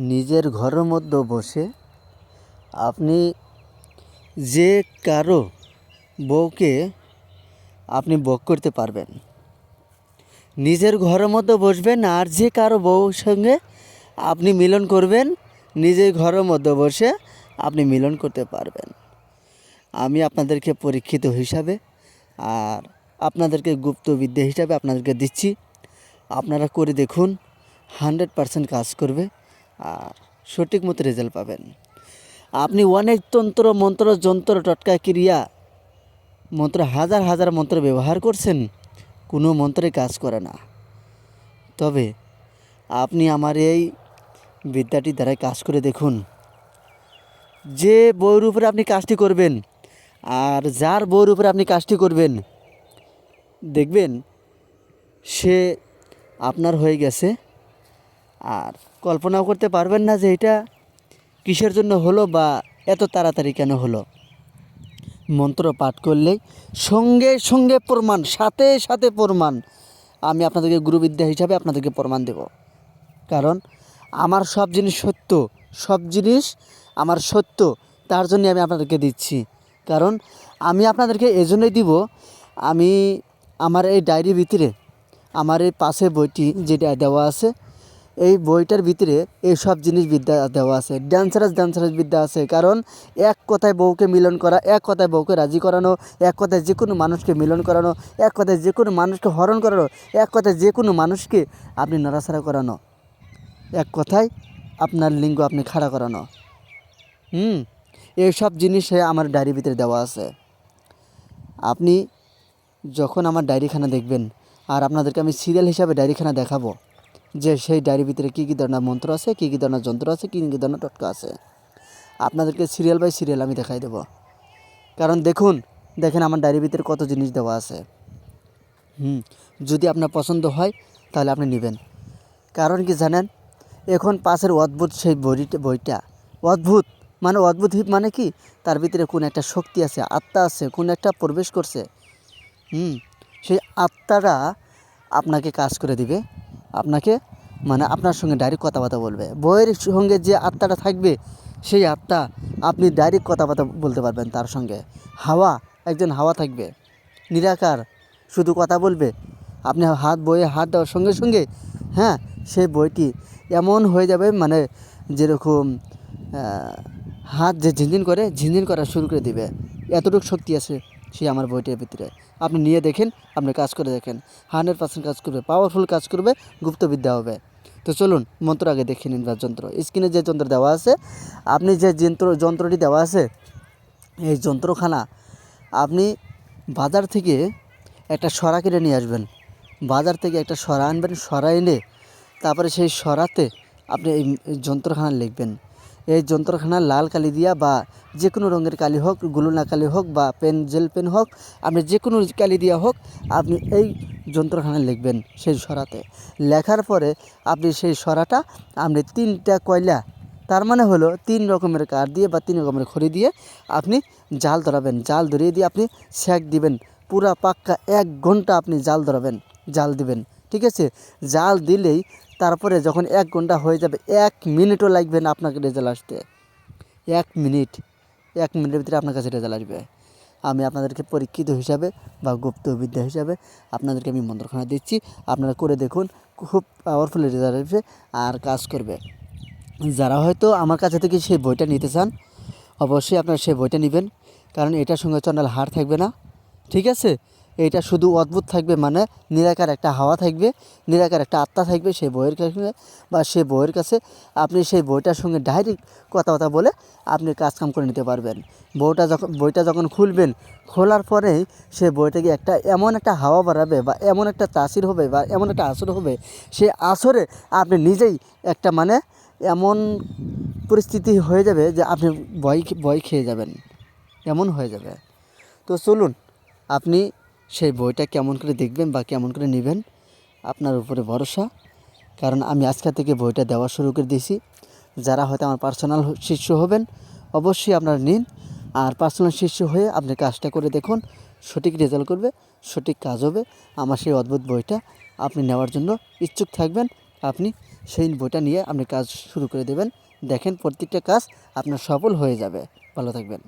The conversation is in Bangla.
নিজের ঘরের মধ্যে বসে আপনি যে কারও বউকে আপনি বক করতে পারবেন। নিজের ঘরের মধ্যে বসবেন আর যে কারও বউর সঙ্গে আপনি মিলন করবেন, নিজের ঘরের মধ্যে বসে আপনি মিলন করতে পারবেন। আমি আপনাদেরকে পরীক্ষিত হিসাবে আর আপনাদেরকে গুপ্তবিদ্যা হিসাবে আপনাদেরকে দিচ্ছি। আপনারা করে দেখুন, হান্ড্রেড পারসেন্ট কাজ করবে। আর সঠিক মতো রেজাল্ট পাবেন। আপনি অনেক তন্ত্র, মন্ত্র, যন্ত্র টটকা ক্রিয়া, মন্ত্র হাজার হাজার মন্ত্র ব্যবহার করছেন, কোনো মন্ত্রে কাজ করে না। তবে আপনি আমার এই বিদ্যাটি দ্বারাই কাজ করে দেখুন। যে বইয়ের উপরে আপনি কাজটি করবেন আর যার বউর উপরে আপনি কাজটি করবেন, দেখবেন সে আপনার হয়ে গেছে। আর কল্পনাও করতে পারবেন না যে এটা কিসের জন্য হলো বা এত তাড়াতাড়ি কেন হলো। মন্ত্র পাঠ করলেই সঙ্গে সঙ্গে প্রমাণ, সাথে সাথে প্রমাণ আমি আপনাদেরকে গুরুবিদ্যা হিসাবে আপনাদেরকে প্রমাণ দেব। কারণ আমার সব জিনিস সত্য, সব জিনিস আমার সত্য, তার জন্য আমি আপনাদেরকে দিচ্ছি। কারণ আমি আপনাদেরকে এজন্যই দিব, আমি আমার এই ডায়েরির ভিতরে, আমার এই পাশে বইটি যেটা দেওয়া আছে এই বইটার ভিতরে এই সব জিনিস বিদ্যা দেওয়া আছে। ড্যান্সারাস ড্যান্সারাস বিদ্যা আছে। কারণ এক কথায় বউকে মিলন করা, এক কথায় বউকে রাজি করানো, এক কথায় যে কোনো মানুষকে মিলন করানো, এক কথায় যে কোনো মানুষকে হরণ করানো, এক কথায় যে কোনো মানুষকে আপনি নড়াছাড়া করানো। এক কথায় আপনার লিঙ্গ আপনি খাড়া করানো। হুম? এইসব জিনিসে আমার ডায়েরির ভিতরে দেওয়া আছে। আপনি যখন আমার ডায়েরিখানা দেখবেন, আর আপনাদেরকে আমি সিরিয়াল হিসাবে ডায়েরিখানা দেখাবো যে সেই ডায়েরির ভিতরে কী কী ধরনের মন্ত্র আছে, কী কী ধরনের যন্ত্র আছে, কী কী ধরনের টটকা আছে। আপনাদেরকে সিরিয়াল বাই সিরিয়াল আমি দেখাই দেবো। কারণ দেখুন, দেখেন আমার ডায়েরির ভিতরে কত জিনিস দেওয়া আছে। হুম, যদি আপনার পছন্দ হয়, তাহলে আপনি নেবেন। কারণ কি জানেন, এখন পাশের অদ্ভুত সেই বইটা বইটা, অদ্ভুত মানে অদ্ভুত হিপ মানে কি? তার ভিতরে কোন একটা শক্তি আছে, আত্মা আছে, কোন একটা প্রবেশ করছে। হুম, সেই আত্মাটা আপনাকে কাজ করে দিবে। আপনাকে মানে আপনার সঙ্গে ডাইরেক্ট কথাবার্তা বলবে। বইয়ের সঙ্গে যে আত্মাটা থাকবে, সেই আত্মা আপনি ডাইরেক্ট কথাবার্তা বলতে পারবেন তার সঙ্গে। হাওয়া, একজন হাওয়া থাকবে। নিরাকার, শুধু কথা বলবে। আপনি হাত, বইয়ে হাত দেওয়ার সঙ্গে সঙ্গে হ্যাঁ সেই বইটি এমন হয়ে যাবে মানে যেরকম হাত যে ঝিনঝিন করে, ঝিনঝিন করা শুরু করে দিবে। এতটুকু শক্তি আছে। সে আমার বইটির ভিতরে। আপনি নিয়ে দেখেন, আপনি কাজ করে দেখেন। হান্ড্রেড পার্সেন্ট কাজ করবে পাওয়ারফুল কাজ করবে গুপ্তবিদ্যা হবে। তো চলুন, মন্ত্র আগে দেখে নিন যন্ত্র। স্ক্রিনে যে যন্ত্র দেওয়া আছে, আপনি যে যন্ত্র, যন্ত্রটি দেওয়া আছে, এই যন্ত্রখানা, আপনি বাজার থেকে একটা সরা কিনে নিয়ে আসবেন। বাজার থেকে একটা সরা আনবেন, সরা এনে তারপরে সেই সরাতে আপনি এই যন্ত্রখানা লিখবেন। এই যন্ত্রখানা লাল কালি দিয়া বা যে কোনো রঙের কালি হোক, গুলুনা কালি হোক বা পেন, জেল পেন হোক, আপনি যে কোনো কালি দিয়া হোক, আপনি এই যন্ত্রখানা লিখবেন সেই সরাতে। লেখার পরে আপনি সেই সরাটা আপনি তিনটা কয়লা, তার মানে হলো তিন রকমের কাঠ দিয়ে বা তিন রকমের খড়ি দিয়ে আপনি জাল ধরাবেন। জাল ধরিয়ে দিয়ে আপনি সেক দিবেন। পুরা পাক্কা এক ঘণ্টা আপনি জাল ধরাবেন, জাল দিবেন। ঠিক আছে? জাল দিলেই তারপরে যখন এক ঘণ্টা হয়ে যাবে, এক মিনিটও লাগবে না আপনাকে রেজাল্ট আসতে। এক মিনিট, এক মিনিটের ভিতরে আপনার কাছে রেজাল্ট আসবে। আমি আপনাদেরকে পরীক্ষিত হিসাবে বা গুপ্তবিদ্যা হিসাবে আপনাদেরকে আমি মন্ত্রখানা দিচ্ছি। আপনারা করে দেখুন, খুব পাওয়ারফুল রেজাল্ট আসবে আর কাজ করবে। যারা হয়তো আমার কাছে থেকে সেই বইটা নিতে চান, অবশ্যই আপনারা সেই বইটা নেবেন। কারণ এটার সঙ্গে চন্ডাল হার থাকবে না। ঠিক আছে? এটা শুধু অদ্ভুত থাকবে মানে নিরাকার একটা হাওয়া থাকবে, নিরাকার একটা আত্মা থাকবে সেই বইয়ের কাছে বা সেই বইয়ের কাছে আপনি সেই বইটার সঙ্গে ডাইরেক্ট কথাবার্তা বলে আপনি কাজকাম করে নিতে পারবেন। বইটা যখন বইটা যখন খুলবেন, খোলার পরেই সে বইটাকে একটা এমন একটা হাওয়া বাড়াবে বা এমন একটা তাসির হবে বা এমন একটা আসর হবে, সে আসরে আপনি নিজেই একটা মানে এমন পরিস্থিতি হয়ে যাবে যে আপনি ভয় ভয় খেয়ে যাবেন। এমন হয়ে যাবে। তো চলুন, আপনি সেই বইটা কেমন করে দেখবেন বা কেমন করে নেবেন, আপনার উপরে ভরসা। কারণ আমি আজকে থেকে বইটা দেওয়া শুরু করে দিয়েছি। যারা হয়তো আমার পার্সোনাল শিষ্য হবেন, অবশ্যই আপনারা নিন। আর পার্সোনাল শিষ্য হয়ে আপনি কাজটা করে দেখুন, সঠিক রেজাল্ট করবে, সঠিক কাজ হবে। আমার সেই অদ্ভুত বইটা আপনি নেওয়ার জন্য ইচ্ছুক থাকবেন। আপনি সেই বইটা নিয়ে আপনি কাজ শুরু করে দেবেন। দেখেন প্রত্যেকটা কাজ আপনার সফল হয়ে যাবে। ভালো থাকবেন।